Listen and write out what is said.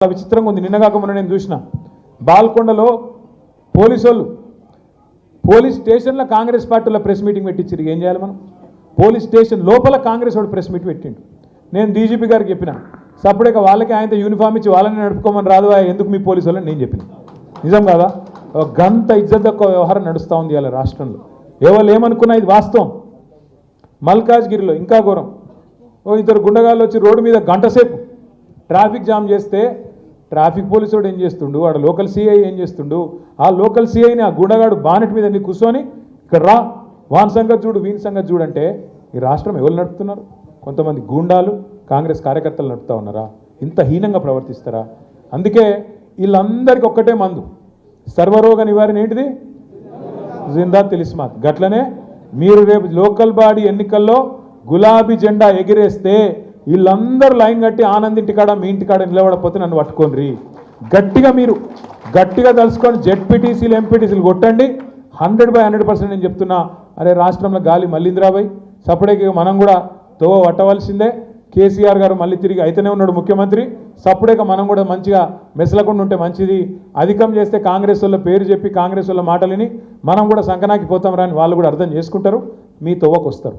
చాలా విచిత్రంగా ఉంది. నిన్నగాక మొన్న నేను చూసిన. బాల్కొండలో పోలీసు వాళ్ళు పోలీస్ స్టేషన్లో కాంగ్రెస్ పార్టీలో ప్రెస్ మీటింగ్ పెట్టించారు ఏం చేయాలి మనం? పోలీస్ స్టేషన్ లోపల కాంగ్రెస్ వాడు ప్రెస్ మీట్ పెట్టిండు. నేను డీజీపీ గారికి చెప్పిన. సపరేట్గా వాళ్ళకి ఆయనతో యూనిఫామ్ ఇచ్చి వాళ్ళని నడుపుకోమని రాదు ఎందుకు మీ పోలీసు వాళ్ళని? నేను చెప్పిన. నిజం కాదా? గంత ఇజ్జత్ వ్యవహారం నడుస్తూ ఉంది ఇలా రాష్ట్రంలో. ఎవరు ఏమనుకున్నా ఇది వాస్తవం. మల్కాజ్గిరిలో ఇంకా ఘోరం ఓ ఇద్దరు గుండగాళ్ళు వచ్చి రోడ్డు మీద గంట సేపు ట్రాఫిక్ జామ్ చేస్తే ట్రాఫిక్ పోలీసు వాడు ఏం చేస్తుండు? వాడు లోకల్ సిఐ ఏం చేస్తుండు? ఆ లోకల్ సిఐని ఆ గుండగాడు బానెట్ మీద నీ కూర్చొని ఇక్కడ రా వాన్ సంగతి చూడు వీని సంగతి చూడంటే ఈ రాష్ట్రం ఎవరు నడుపుతున్నారు? కొంతమంది గూండాలు కాంగ్రెస్ కార్యకర్తలు నడుపుతా ఉన్నారా? ఇంత హీనంగా ప్రవర్తిస్తారా? అందుకే వీళ్ళందరికీ ఒక్కటే మందు. సర్వరోగ నివారణ ఏంటిది? జిందా తెలిస్మాత్. గట్లనే మీరు రేపు లోకల్ బాడీ ఎన్నికల్లో గులాబీ జెండా ఎగిరేస్తే వీళ్ళందరూ లైన్ కట్టి ఆనంద్ ఇంటికాడ మీ ఇంటికాడ నిలబడపోతే నన్ను పట్టుకోండి గట్టిగా మీరు గట్టిగా తలుసుకొని జెడ్పీటీసీలు ఎంపీటీసీలు కొట్టండి. హండ్రెడ్ బై హండ్రెడ్ పర్సెంట్ నేను చెప్తున్నా అరే రాష్ట్రంలో గాలి మళ్ళీంద్రాబాయ్ సపడేకి మనం కూడా తోవ పట్టవలసిందే. కేసీఆర్ గారు మళ్ళీ తిరిగి అయితేనే ఉన్నాడు ముఖ్యమంత్రి. సప్పుడేక మనం కూడా మంచిగా మెసలకుండా ఉంటే మంచిది. అధికం చేస్తే కాంగ్రెస్ వాళ్ళ పేరు చెప్పి కాంగ్రెస్ వాళ్ళ మాటలని మనం కూడా సంకనాకి పోతాం రాని వాళ్ళు కూడా అర్థం చేసుకుంటారు. మీ తోవకు వస్తారు